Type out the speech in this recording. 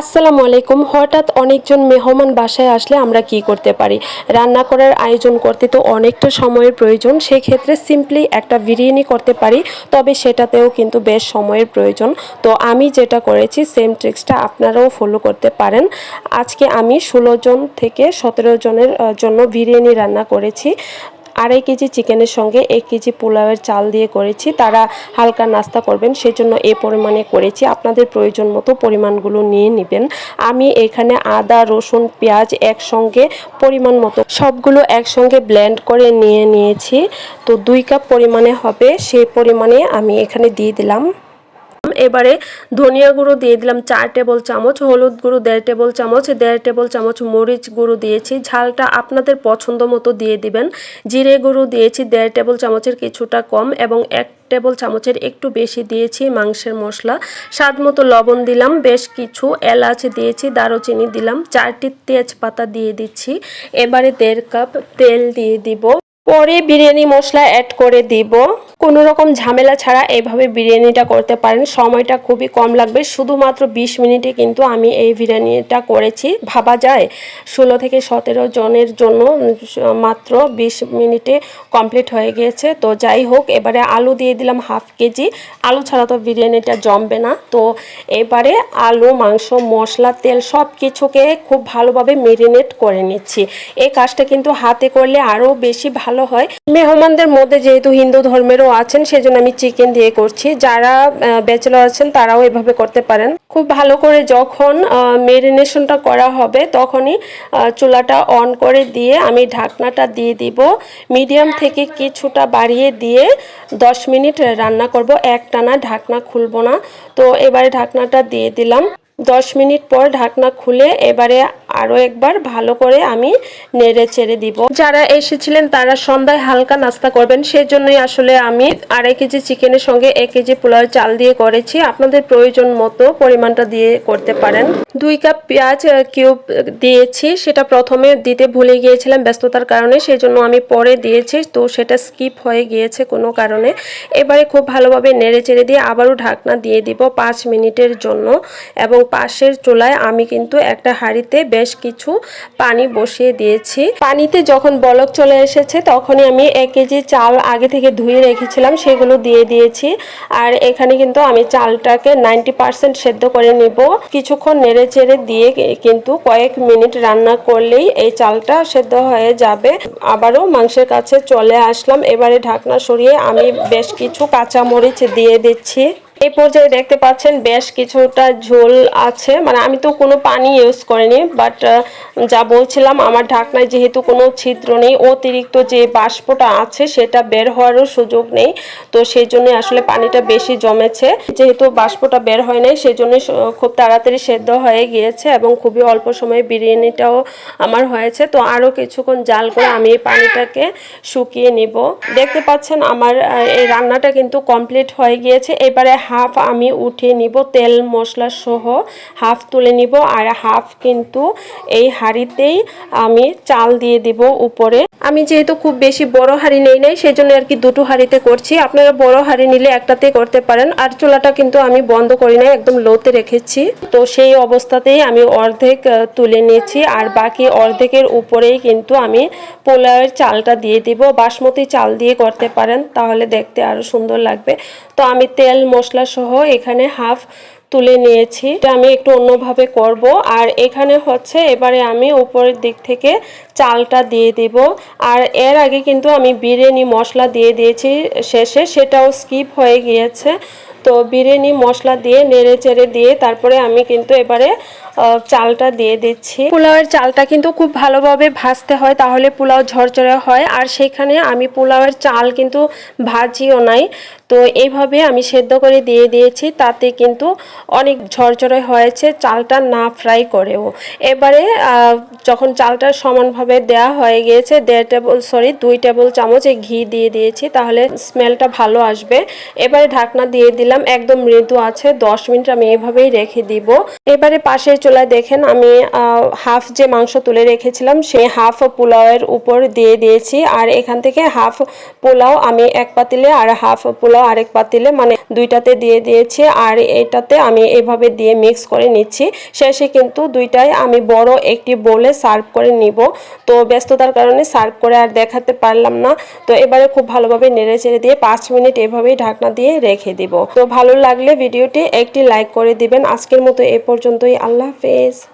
আসসালামু আলাইকুম। হঠাৎ অনেকজন মেহমান বাসায় আসলে আমরা কি করতে পারি? রান্না করার আয়োজন করতে তো অনেকটা সময়ের প্রয়োজন। সেক্ষেত্রে সিম্পলি একটা বিরিয়ানি করতে পারি, তবে সেটাতেও কিন্তু বেশ সময়ের প্রয়োজন। তো আমি যেটা করেছি সেম ট্রিক্সটা আপনারাও ফলো করতে পারেন। আজকে আমি ষোলো জন থেকে সতেরো জনের জন্য বিরিয়ানি রান্না করেছি। আড়াই কেজি চিকেনের সঙ্গে এক কেজি পোলাওয়ের চাল দিয়ে করেছি। তারা হালকা নাস্তা করবেন, সেজন্য এ পরিমাণে করেছি। আপনাদের প্রয়োজন মতো পরিমাণগুলো নিয়ে নেবেন। আমি এখানে আদা, রসুন, পেঁয়াজ একসঙ্গে পরিমাণ মতো সবগুলো একসঙ্গে ব্ল্যান্ড করে নিয়ে নিয়েছি। তো দুই কাপ পরিমাণে হবে সেই পরিমাণে আমি এখানে দিয়ে দিলাম। এবারে ধনিয়া গুঁড়ো দিয়ে দিলাম চার টেবিল চামচ, হলুদ গুঁড়ো দেড় টেবিল চামচ, দেড় টেবিল চামচ মরিচ গুঁড়ো দিয়েছি। ঝালটা আপনাদের পছন্দ মতো দিয়ে দিবেন। জিরে গুঁড়ো দিয়েছি দেড় টেবিল চামচের কিছুটা কম এবং এক টেবিল চামচের একটু বেশি দিয়েছি মাংসের মশলা। স্বাদ মতো লবণ দিলাম, বেশ কিছু এলাচ দিয়েছি, দারুচিনি দিলাম, চারটি তেজপাতা দিয়ে দিচ্ছি। এবারে দেড় কাপ তেল দিয়ে দিব। পরে বিরিয়ানি মশলা অ্যাড করে দিব। কোনো রকম ঝামেলা ছাড়া এইভাবে বিরিয়ানিটা করতে পারেন। সময়টা খুবই কম লাগবে। শুধুমাত্র বিশ মিনিটে কিন্তু আমি এই বিরিয়ানিটা করেছি। ভাবা যায়, ষোলো থেকে সতেরো জনের জন্য মাত্র বিশ মিনিটে কমপ্লিট হয়ে গিয়েছে। তো যাই হোক, এবারে আলু দিয়ে দিলাম হাফ কেজি। আলু ছাড়া তো বিরিয়ানিটা জমবে না। তো এবারে আলু, মাংস, মশলা, তেল সব কিছুকে খুব ভালোভাবে মেরিনেট করে নিচ্ছি। এই কাজটা কিন্তু হাতে করলে আরও বেশি ভালো হয়। মেহমানদের মধ্যে যেহেতু হিন্দু ধর্মেরও আছেন, সেজন্য আমি চিকেন দিয়ে করছি। যারা ব্যাচেলর আছেন, তারাও এভাবে করতে পারেন। খুব ভালো করে যখন মেরিনেশনটা করা হবে, তখনই চুলাটা অন করে দিয়ে আমি ঢাকনাটা দিয়ে দিব। মিডিয়াম থেকে কিছুটা বাড়িয়ে দিয়ে দশ মিনিট রান্না করব। একটানা ঢাকনা খুলবো না। তো এবারে ঢাকনাটা দিয়ে দিলাম। দশ মিনিট পর ঢাকনা খুলে এবারে আরও একবার ভালো করে আমি নেড়ে চেড়ে দিব। যারা এসেছিলেন তারা সন্ধ্যায় হালকা নাস্তা করবেন। সেজন্যই আসলে আমি আড়াই কেজি চিকেনের সঙ্গে এক কেজি পোলাও চাল দিয়ে করেছি। আপনাদের প্রয়োজন মতো পরিমাণটা দিয়ে করতে পারেন। দুই কাপ পেঁয়াজ কিউব দিয়েছি। সেটা প্রথমে দিতে ভুলে গিয়েছিলাম ব্যস্ততার কারণে সেই জন্য আমি পরে দিয়েছি। তো সেটা স্কিপ হয়ে গিয়েছে কোনো কারণে। এবারে খুব ভালোভাবে নেড়ে চেড়ে দিয়ে আবারও ঢাকনা দিয়ে দিব পাঁচ মিনিটের জন্য। এবং পাশের চুলায় আমি কিন্তু একটা হাঁড়িতে বেশ কিছু পানি বসিয়ে দিয়েছি। পানিতে যখন বলক চলে এসেছে, তখনই আমি এক কেজি চাল আগে থেকে ধুয়ে রেখেছিলাম, সেগুলো দিয়ে দিয়েছি। আর এখানে কিন্তু আমি চালটাকে নাইনটি পার্সেন্ট সেদ্ধ করে নিব। কিছুক্ষণ নেড়ে চেড়ে দিয়ে কিন্তু কয়েক মিনিট রান্না করলেই এই চালটা সেদ্ধ হয়ে যাবে। আবারও মাংসের কাছে চলে আসলাম। এবারে ঢাকনা সরিয়ে আমি বেশ কিছু কাঁচামরিচ দিয়ে দিচ্ছি। এই পর্যায়ে দেখতে পাচ্ছেন বেশ কিছুটা ঝোল আছে। মানে আমি তো কোনো পানি ইউজ করিনি বাট যা বলছিলাম, আমার ঢাকনায় যেহেতু কোনো ছিদ্র নেই, অতিরিক্ত যে বাষ্পটা আছে সেটা বের হওয়ারও সুযোগ নেই। তো সেই জন্য আসলে পানিটা বেশি জমেছে। যেহেতু বাষ্পটা বের হয় নাই, সেই জন্য খুব তাড়াতাড়ি সেদ্ধ হয়ে গিয়েছে এবং খুবই অল্প সময়ে বিরিয়ানিটাও আমার হয়েছে। তো আরও কিছুক্ষণ জাল করে আমি এই পানিটাকে শুকিয়ে নিব। দেখতে পাচ্ছেন আমার এই রান্নাটা কিন্তু কমপ্লিট হয়ে গিয়েছে। এবারে হাফ আমি উঠিয়ে নিব, তেল মশলা সহ হাফ তুলে নিব আর হাফ কিন্তু এই হাঁড়িতেই আমি চাল দিয়ে দিব উপরে। আমি যেহেতু খুব বেশি বড় হাঁড়ি নেই নাই সেই জন্য আর কি দুটো হাঁড়িতে করছি। আপনারা বড় হাঁড়ি নিলে একটাতে করতে পারেন আর চুলাটা কিন্তু আমি বন্ধ করি নাই, একদম লোতে রেখেছি। তো সেই অবস্থাতেই আমি অর্ধেক তুলে নিয়েছি আর বাকি অর্ধেকের উপরেই কিন্তু আমি পোলাওয়ের চালটা দিয়ে দিব। বাসমতি চাল দিয়ে করতে পারেন, তাহলে দেখতে আরও সুন্দর লাগবে। তো আমি তেল, মশলা সহ এখানে হাফ তুলে নিয়েছি। এটা আমি একটু অন্যভাবে করব। আর এখানে হচ্ছে এবারে আমি উপরের দিক থেকে চালটা দিয়ে দেব। আর এর আগে কিন্তু আমি বিরিয়ানি মশলা দিয়ে দিয়েছি শেষে, সেটাও স্কিপ হয়ে গিয়েছে। তো বিরিয়ানি মশলা দিয়ে নেড়ে চেড়ে দিয়ে তারপরে আমি কিন্তু এবারে চালটা দিয়ে দিচ্ছি। পোলাওয়ের চালটা কিন্তু খুব ভালোভাবে ভাজতে হয়, তাহলে পোলাও ঝরঝরে হয়। আর সেখানে আমি পোলাওয়ের চাল কিন্তু ভাজিও নাই। তো এইভাবে আমি সেদ্ধ করে দিয়ে দিয়েছি, তাতে কিন্তু অনেক ঝরঝরে হয়েছে, চালটা না ফ্রাই করেও। এবারে যখন চালটা সমানভাবে দেয়া হয়ে গিয়েছে, দেড় টেবল, সরি, দুই টেবিল চামচ ঘি দিয়ে দিয়েছি, তাহলে স্মেলটা ভালো আসবে। এবারে ঢাকনা দিয়ে দিলাম, একদম মৃদু আছে, দশ মিনিট আমি এইভাবেই রেখে দিব। এবারে পাশের চুলায় দেখেন, আমি হাফ যে মাংস তুলে রেখেছিলাম, সেই হাফ পোলাওয়ের উপর দিয়ে দিয়েছি। আর এখান থেকে হাফ পোলাও আমি এক পাতিলে আর হাফ পোলাও আরেক পাতিলে মানে দুইটাতে দিয়ে দিয়েছি। আর এটাতে আমি এভাবে দিয়ে মিক্স করে নিচ্ছি। শেষে কিন্তু দুইটাই আমি বড় একটি বোলে সার্ভ করে নিব। তো ব্যস্ততার কারণে সার্ভ করে আর দেখাতে পারলাম না। তো এবারে খুব ভালোভাবে নেড়ে চেড়ে দিয়ে পাঁচ মিনিট এভাবেই ঢাকনা দিয়ে রেখে দিব। তো ভালো লাগলে ভিডিওটি একটি লাইক করে দিবেন। আজকের মতো এ পর্যন্তই। আল্লাহ fez.